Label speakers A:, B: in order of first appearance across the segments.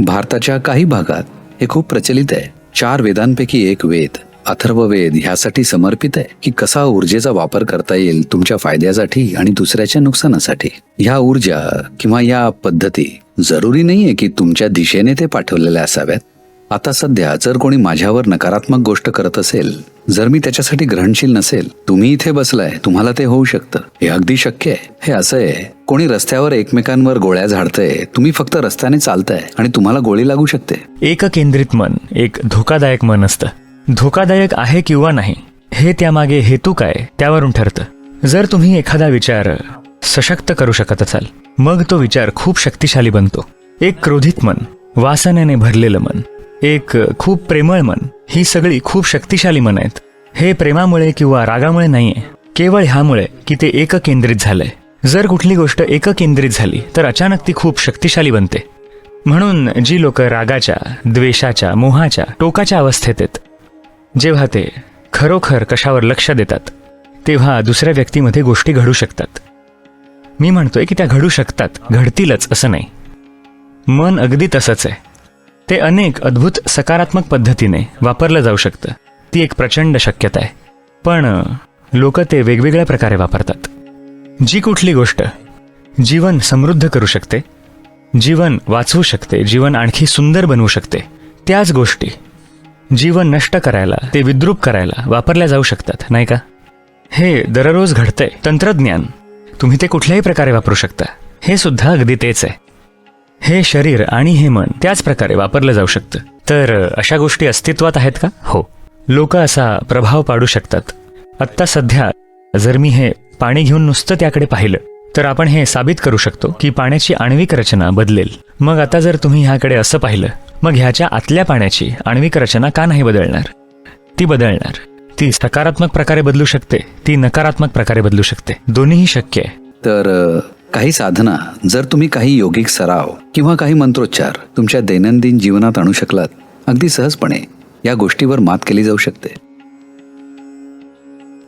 A: भारताच्या काही भागात हे खूप प्रचलित आहे. चार वेदांपैकी एक वेद अथर्व वेद ह्यासाठी समर्पित आहे की कसा ऊर्जेचा वापर करता येईल तुमच्या फायद्यासाठी आणि दुसऱ्याच्या नुकसानासाठी. ह्या ऊर्जा किंवा या पद्धती जरुरी नाहीये की तुमच्या दिशेने ते पाठवलेल्या असाव्यात. आता सध्या जर कोणी माझ्यावर नकारात्मक गोष्ट करत असेल जर मी त्याच्यासाठी ग्रहणशील नसेल तुम्ही इथे बसलाय तुम्हाला ते होऊ शकतं. हे अगदी शक्य आहे. हे असं आहे कोणी रस्त्यावर एकमेकांवर गोळ्या झाडतंय तुम्ही फक्त रस्त्याने चालताय आणि तुम्हाला गोळी लागू शकते.
B: एककेंद्रित मन एक धोकादायक मन असतं. धोकादायक आहे किंवा नाही हे त्यामागे हेतू काय त्यावरून ठरतं. जर तुम्ही एखादा विचार सशक्त करू शकत असाल मग तो विचार खूप शक्तिशाली बनतो. एक क्रोधित मन वासनेने भरलेलं मन एक खूप प्रेमळ मन. ही सगळी खूप शक्तिशाली मन आहेत. हे प्रेमामुळे किंवा रागामुळे नाहीये. केवळ ह्यामुळे की ते एककेंद्रित झालंय. जर कुठली गोष्ट एककेंद्रित झाली तर अचानक ती खूप शक्तिशाली बनते. म्हणून जी लोक रागाच्या द्वेषाच्या मोहाच्या टोकाच्या अवस्थेत आहेत जेव्हा ते खरोखर कशावर लक्ष देतात तेव्हा दुसऱ्या व्यक्तीमध्ये गोष्टी घडू शकतात. मी म्हणतोय की त्या घडू शकतात घडतीलच असं नाही. मन अगदी तसंच आहे. ते अनेक अद्भुत सकारात्मक पद्धतीने वापरलं जाऊ शकतं. ती एक प्रचंड शक्यता आहे. पण लोक ते वेगवेगळ्या प्रकारे वापरतात. जी कुठली गोष्ट जीवन समृद्ध करू शकते जीवन वाचवू शकते जीवन आणखी सुंदर बनवू शकते त्याच गोष्टी जीवन नष्ट करायला ते विद्रूप करायला वापरल्या जाऊ शकतात नाही का? हे दररोज घडतंय. तंत्रज्ञान तुम्ही ते कुठल्याही प्रकारे वापरू शकता. हे सुद्धा अगदी तेच आहे. हे शरीर आणि हे मन त्याच प्रकारे वापरलं जाऊ शकतं. तर अशा गोष्टी अस्तित्वात आहेत का? हो. लोक असा प्रभाव पाडू शकतात. आत्ता सध्या जर मी हे पाणी घेऊन नुसतं त्याकडे पाहिलं तर आपण हे साबित करू शकतो की पाण्याची आण्विक रचना बदलेल. मग आता जर तुम्ही ह्याकडे असं पाहिलं मग ह्याच्या आतल्या पाण्याची आण्विक रचना का नाही बदलणार? ती बदलणार. ती सकारात्मक प्रकारे बदलू शकते ती नकारात्मक प्रकारे बदलू शकते. दोन्हीही शक्य आहे.
A: तर काही साधना जर तुम्ही काही योगिक सराव किंवा काही मंत्रोच्चार तुमच्या दैनंदिन जीवनात आणू शकलात अगदी सहजपणे या गोष्टीवर मात केली जाऊ शकते.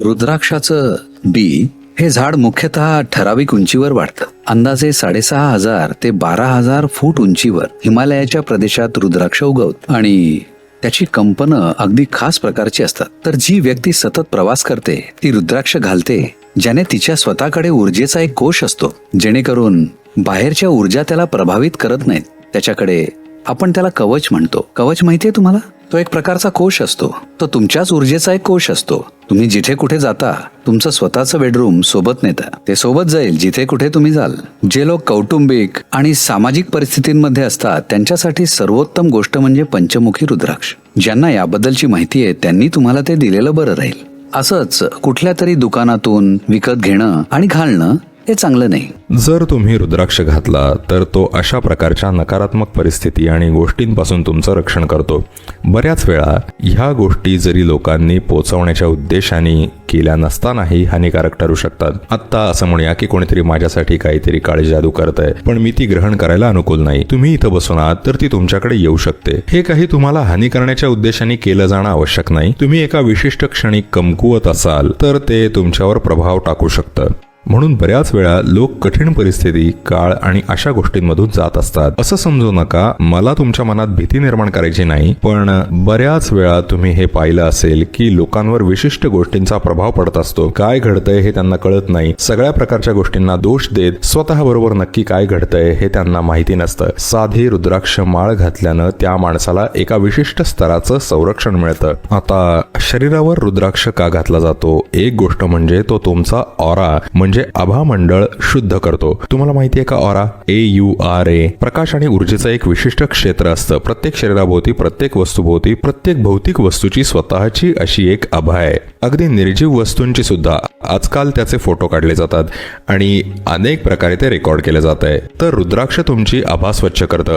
A: रुद्राक्षाचं बी हे झाड मुख्यतः ठराविक उंचीवर वाढतं. अंदाजे साडेसहा हजार ते बारा हजार फूट उंचीवर हिमालयाच्या प्रदेशात रुद्राक्ष उगवत आणि त्याची कंपनं अगदी खास प्रकारची असतात. तर जी व्यक्ती सतत प्रवास करते ती रुद्राक्ष घालते ज्याने तिच्या स्वतःकडे ऊर्जेचा एक कोश असतो जेणेकरून बाहेरच्या ऊर्जा त्याला प्रभावित करत नाहीत. त्याच्याकडे आपण त्याला कवच म्हणतो. कवच माहितीये तुम्हाला? तो एक प्रकारचा कोश असतो. तो तुमच्याच ऊर्जेचा एक कोश असतो. तुम्ही जिथे कुठे जाता तुमचं स्वतःचं बेडरूम सोबत नेता. ते सोबत जाईल जिथे कुठे तुम्ही जाल. जे लोक कौटुंबिक आणि सामाजिक परिस्थितींमध्ये असतात त्यांच्यासाठी सर्वोत्तम गोष्ट म्हणजे पंचमुखी रुद्राक्ष. ज्यांना याबद्दलची माहिती आहे त्यांनी तुम्हाला ते दिलेलं बरं राहील. असंच कुठल्या तरी दुकानातून विकत घेणं आणि घालणं हे चांगलं नाही.
C: जर तुम्ही रुद्राक्ष घातला तर तो अशा प्रकारच्या नकारात्मक परिस्थिती आणि गोष्टींपासून तुमचं रक्षण करतो. बऱ्याच वेळा ह्या गोष्टी जरी लोकांनी पोचवण्याच्या उद्देशाने केल्या नसतानाही हानिकारक ठरू शकतात. आत्ता असं म्हणूया की कोणीतरी माझ्यासाठी काहीतरी काळी जादू करत आहे पण मी ती ग्रहण करायला अनुकूल नाही. तुम्ही इथं बसून आहात तर ती तुमच्याकडे येऊ शकते. हे काही तुम्हाला हानी करण्याच्या उद्देशाने केलं जाणं आवश्यक नाही. तुम्ही एका विशिष्ट क्षणी कमकुवत असाल तर ते तुमच्यावर प्रभाव टाकू शकतं. म्हणून बऱ्याच वेळा लोक कठीण परिस्थिती काळ आणि अशा गोष्टींमधून जात असतात. असं समजू नका मला तुमच्या मनात भीती निर्माण करायची नाही पण बऱ्याच वेळा तुम्ही हे पाहिलं असेल की लोकांवर विशिष्ट गोष्टींचा प्रभाव पडत असतो. काय घडतंय हे त्यांना कळत नाही. सगळ्या प्रकारच्या गोष्टींना दोष देत स्वतः बरोबर नक्की काय घडतंय हे त्यांना माहिती नसतं. साधी रुद्राक्ष माळ घातल्यानं त्या माणसाला एका विशिष्ट स्तराचं संरक्षण मिळतं. आता शरीरावर रुद्राक्ष का घातला जातो? एक गोष्ट म्हणजे तो तुमचा ऑरा म्हणजे म्हणजे आभामंडळ शुद्ध करतो. तुम्हाला माहितीये का aura A U R A प्रकाश आणि ऊर्जेचं एक विशिष्ट क्षेत्र असतं. प्रत्येक शरीराभोवती प्रत्येक वस्तूभोवती प्रत्येक भौतिक वस्तूची स्वतःची अशी एक आभा आहे. अगदी निर्जीव वस्तूंची सुद्धा आजकाल त्याचे फोटो काढले जातात आणि अनेक प्रकारे ते रेकॉर्ड केले जात आहे. तर रुद्राक्ष तुमची आभा स्वच्छ करतं.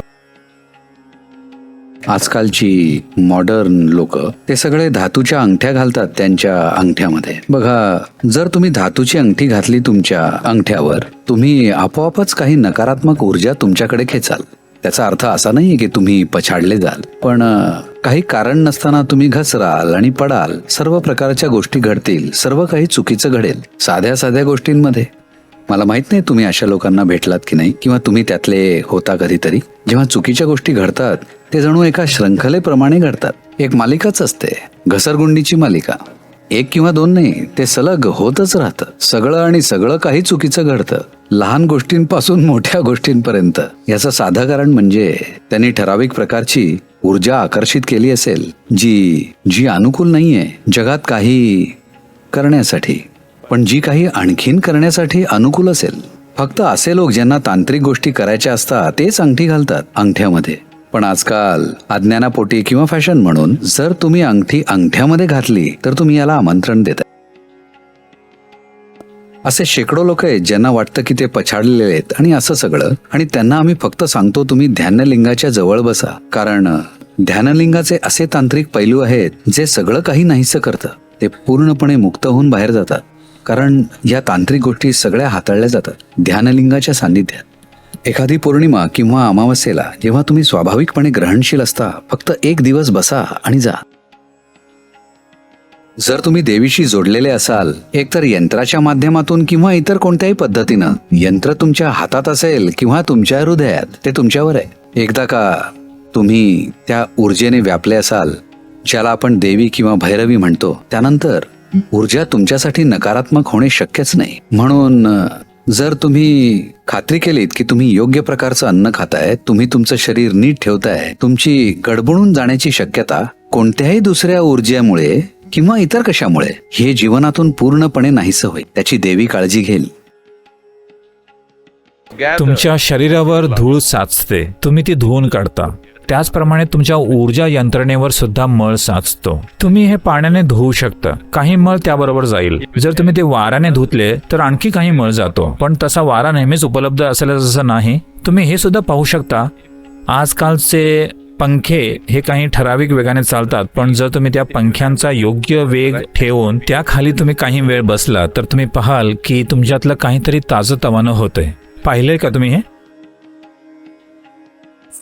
A: आजकालची मॉडर्न लोक ते सगळे धातूच्या अंगठ्या घालतात त्यांच्या अंगठ्यामध्ये. बघा जर तुम्ही धातूची अंगठी घातली तुमच्या अंगठ्यावर तुम्ही आपोआपच काही नकारात्मक ऊर्जा तुमच्याकडे खेचाल. त्याचा अर्थ असा नाहीये की तुम्ही पछाडले जाल. पण काही कारण नसताना तुम्ही घसराल आणि पडाल. सर्व प्रकारच्या गोष्टी घडतील. सर्व काही चुकीचं घडेल. साध्या साध्या गोष्टींमध्ये. मला माहीत नाही तुम्ही अशा लोकांना भेटलात की नाही किंवा तुम्ही त्यातले होता कधीतरी. जेव्हा चुकीच्या गोष्टी घडतात ते जणू एका श्रंखलेप्रमाणे घडतात. एक मालिकाच असते घसरगुंडीची मालिका. एक किंवा दोन नाही ते सलग होतच राहतं. सगळं आणि सगळं काही चुकीचं घडतं. लहान गोष्टींपासून मोठ्या गोष्टींपर्यंत. याचं साधं कारण म्हणजे त्यांनी ठराविक प्रकारची ऊर्जा आकर्षित केली असेल जी जी अनुकूल नाहीये जगात काही करण्यासाठी. पण जी काही आणखीन करण्यासाठी अनुकूल असेल फक्त असे लोक ज्यांना तांत्रिक गोष्टी करायच्या असतात तेच अंगठी घालतात अंगठ्यामध्ये. पण आजकाल अज्ञानापोटी किंवा फॅशन म्हणून जर तुम्ही अंगठी अंगठ्यामध्ये घातली तर तुम्ही याला आमंत्रण देता असे शेकडो लोक आहेत ज्यांना वाटतं की ते पछाडलेले आहेत आणि असं सगळं. आणि त्यांना आम्ही फक्त सांगतो तुम्ही ध्यानलिंगाच्या जवळ बसा. कारण ध्यानलिंगाचे असे तांत्रिक पैलू आहेत जे सगळं काही नाहीसं करतं. ते पूर्णपणे मुक्त होऊन बाहेर जातात. कारण या तांत्रिक गोष्टी सगळ्या हाताळल्या जातात ध्यानलिंगाच्या सान्निध्यात. एखादी पौर्णिमा किंवा अमावस्येला जेव्हा तुम्ही स्वाभाविकपणे ग्रहणशील असता फक्त एक दिवस बसा आणि जा. जर तुम्ही देवीशी जोडलेले असाल एकतर यंत्राच्या माध्यमातून किंवा इतर कोणत्याही पद्धतीनं यंत्र तुमच्या हातात असेल किंवा तुमच्या हृदयात ते तुमच्यावर आहे. एकदा का तुम्ही त्या ऊर्जेने व्यापले असाल ज्याला आपण देवी किंवा भैरवी म्हणतो त्यानंतर ऊर्जा तुमच्यासाठी नकारात्मक होणे शक्यच नाही. म्हणून जर तुम्ही खात्री केलीत की तुम्ही योग्य प्रकारचं अन्न खाताय तुम्ही तुमचं शरीर नीट ठेवताय तुमची गडबडून जाण्याची शक्यता कोणत्याही दुसऱ्या ऊर्जेमुळे किंवा इतर कशामुळे हे जीवनातून पूर्णपणे नाहीसं होईल. त्याची देवी काळजी घेईल.
D: तुमच्या शरीरावर धूळ साचते. तुम्ही ती धुवून काढता. त्याचप्रमाणे तुमच्या ऊर्जा यंत्रणेवर सुद्धा मळ साचतो. तुम्ही हे पाण्याने धुवू शकता. काही मळ त्याबरोबर जाईल. जर तुम्ही ते वाराने धुतले तर आणखी काही मळ जातो. पण तसा वारा नेहमीच उपलब्ध असेल असं नाही तुम्ही हे सुद्धा पाहू शकता. आजकालचे पंखे हे काही ठराविक वेगाने चालतात पण जर तुम्ही त्या पंख्यांचा योग्य वेग ठेवून त्याखाली तुम्ही काही वेळ बसला तर तुम्ही पाहाल की तुमच्यातलं काहीतरी ताजं तवानं होतंय. पाहिलंय का तुम्ही हे?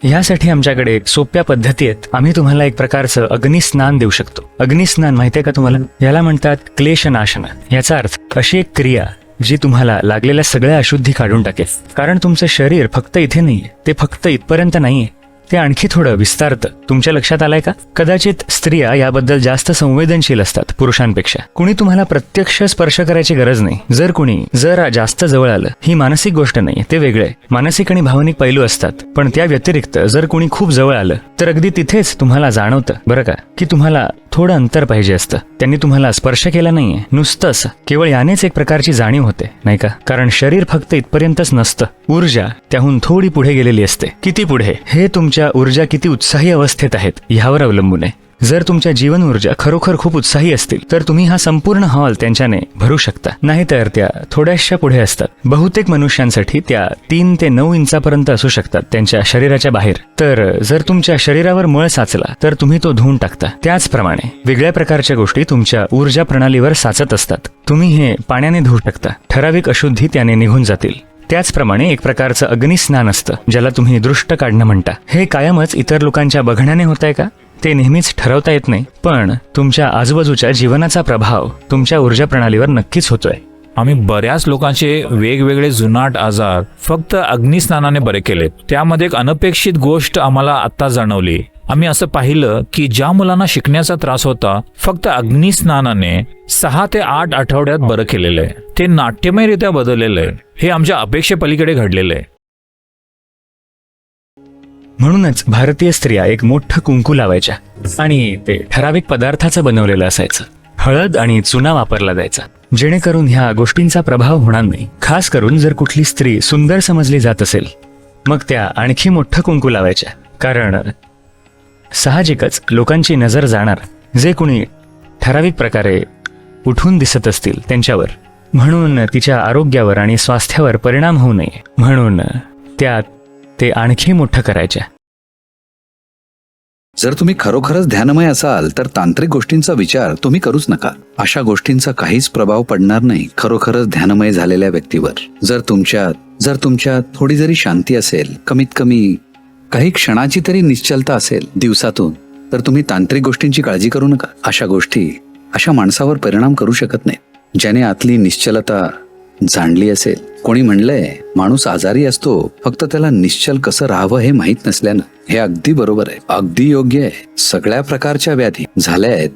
B: यासाठी आमच्याकडे सोप्या पद्धती आहेत. आम्ही तुम्हाला एक प्रकारचं अग्निस्नान देऊ शकतो. अग्निस्नान आहे का तुम्हाला? याला म्हणतात क्लेशनाशन. याचा अर्थ अशी एक क्रिया जी तुम्हाला लागलेल्या सगळ्या अशुद्धी काढून टाकेल. कारण तुमचं शरीर फक्त इथे नाहीये. ते फक्त इथपर्यंत नाहीये. ते आणखी थोडं विस्तारतं तुमच्या लक्षात आलंय का? कदाचित स्त्रिया याबद्दल जास्त संवेदनशील असतात पुरुषांपेक्षा. कुणी तुम्हाला प्रत्यक्ष स्पर्श करायची गरज नाही. जर कुणी जर जास्त जवळ आलं ही मानसिक गोष्ट नाही ते वेगळे. मानसिक आणि भावनिक पैलू असतात. पण त्या व्यतिरिक्त जर कुणी खूप जवळ आलं तर अगदी तिथेच तुम्हाला जाणवतं बरं का? की तुम्हाला थोडं अंतर पाहिजे असतं. त्यांनी तुम्हाला स्पर्श केला नाहीये. नुसतंच केवळ यानेच एक प्रकारची जाणीव होते नाही का? कारण शरीर फक्त इथपर्यंतच नसतं. ऊर्जा त्याहून थोडी पुढे गेलेली असते. किती पुढे? हे तुमच्या ऊर्जा किती उत्साही अवस्थेत आहेत ह्यावर अवलंबून आहे. जर तुमच्या जीवन ऊर्जा खरोखर खूप उत्साही असतील तर तुम्ही हा संपूर्ण हॉल त्यांच्याने भरू शकता. नाहीतर त्या थोड्याशा पुढे असतात. बहुतेक मनुष्यांसाठी त्या तीन ते नऊ इंचापर्यंत असू शकतात त्यांच्या शरीराच्या बाहेर. तर जर तुमच्या शरीरावर मळ साचला तर तुम्ही तो धुवून टाकता. त्याचप्रमाणे वेगळ्या प्रकारच्या गोष्टी तुमच्या ऊर्जा प्रणालीवर साचत असतात. तुम्ही हे पाण्याने धुवू शकता. ठराविक अशुद्धी त्याने निघून जातील. त्याचप्रमाणे एक प्रकारचं अग्निस्नान असतं ज्याला तुम्ही दृष्ट काढणं म्हणता. हे कायमच इतर लोकांच्या बघण्याने होत आहे का? ते नेहमीच ठरवता येत नाही पण तुमच्या आजूबाजूच्या जीवनाचा प्रभाव तुमच्या ऊर्जा प्रणालीवर नक्कीच होतोय.
D: आम्ही बऱ्याच लोकांचे वेगवेगळे जुनाट आजार फक्त अग्निस्नानाने बरे केलेत. त्यामध्ये एक अनपेक्षित गोष्ट आम्हाला आत्ता जाणवली. आम्ही असं पाहिलं की ज्या मुलांना शिकण्याचा त्रास होता फक्त अग्निस्नानाने सहा ते आठ आठवड्यात बरं केलेलं. आहे ते नाट्यमयरित्या बदललेलं. आहे हे आमच्या अपेक्षेपलीकडे घडलेलं. आहे
B: म्हणूनच भारतीय स्त्रिया एक मोठं कुंकू लावायच्या आणि ते ठराविक पदार्थाचं बनवलेलं असायचं. हळद आणि चुना वापरला जायचा. जेणेकरून ह्या गोष्टींचा प्रभाव होणार नाही. खास करून जर कुठली स्त्री सुंदर समजली जात असेल मग त्या आणखी मोठं कुंकू लावायच्या. कारण साहजिकच लोकांची नजर जाणार. जे कुणी ठराविक प्रकारे उठून दिसत असतील त्यांच्यावर. म्हणून तिच्या आरोग्यावर आणि स्वास्थ्यावर परिणाम होऊ नये. म्हणून त्यात ते आणखी मोठं करायच्या
A: जर तुम्ही खरोखरच ध्यानमय असाल तर तांत्रिक गोष्टींचा विचार तुम्ही करूच नका. अशा गोष्टींचा काहीच प्रभाव पडणार नाही खरोखरच ध्यानमय झालेल्या व्यक्तीवर. जर तुमच्यात जर तुमच्यात थोडी जरी शांती असेल कमीत कमी काही क्षणाची तरी निश्चलता असेल दिवसातून तर तुम्ही तांत्रिक गोष्टींची काळजी करू नका. अशा गोष्टी अशा माणसावर परिणाम करू शकत नाही ज्याने आतली निश्चलता जाणली असेल. कोणी म्हणलंय माणूस आजारी असतो फक्त त्याला निश्चल कसं राहावं हे माहीत नसल्यानं. हे अगदी बरोबर आहे. अगदी योग्य आहे. सगळ्या प्रकारच्या व्याधी झाल्या आहेत.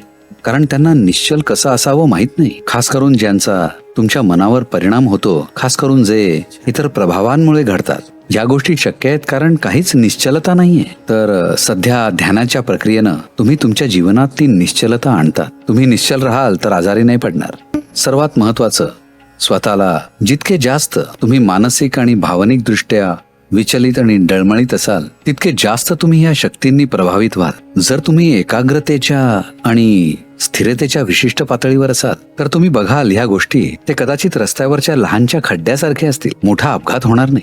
A: कारण त्यांना निश्चल कसं असावं माहीत नाही. खास करून ज्यांचा तुमच्या मनावर परिणाम होतो खास करून जे इतर प्रभावांमुळे घडतात. या गोष्टी शक्य आहेत कारण काहीच निश्चलता नाहीये. तर सध्या ध्यानाच्या प्रक्रियेनं तुम्ही तुमच्या जीवनात ती निश्चलता आणतात. तुम्ही निश्चल राहाल तर आजारी नाही पडणार. सर्वात महत्वाचं स्वतःला जितके जास्त तुम्ही मानसिक आणि भावनिक दृष्ट्या विचलित आणि डळमळीत असाल तितके जास्त तुम्ही या शक्तींनी प्रभावित व्हाल. जर तुम्ही एकाग्रतेच्या आणि स्थिरतेच्या विशिष्ट पातळीवर असाल तर तुम्ही बघाल ह्या गोष्टी ते कदाचित रस्त्यावरच्या लहानच्या खड्ड्यासारखे असतील. मोठा अपघात होणार नाही.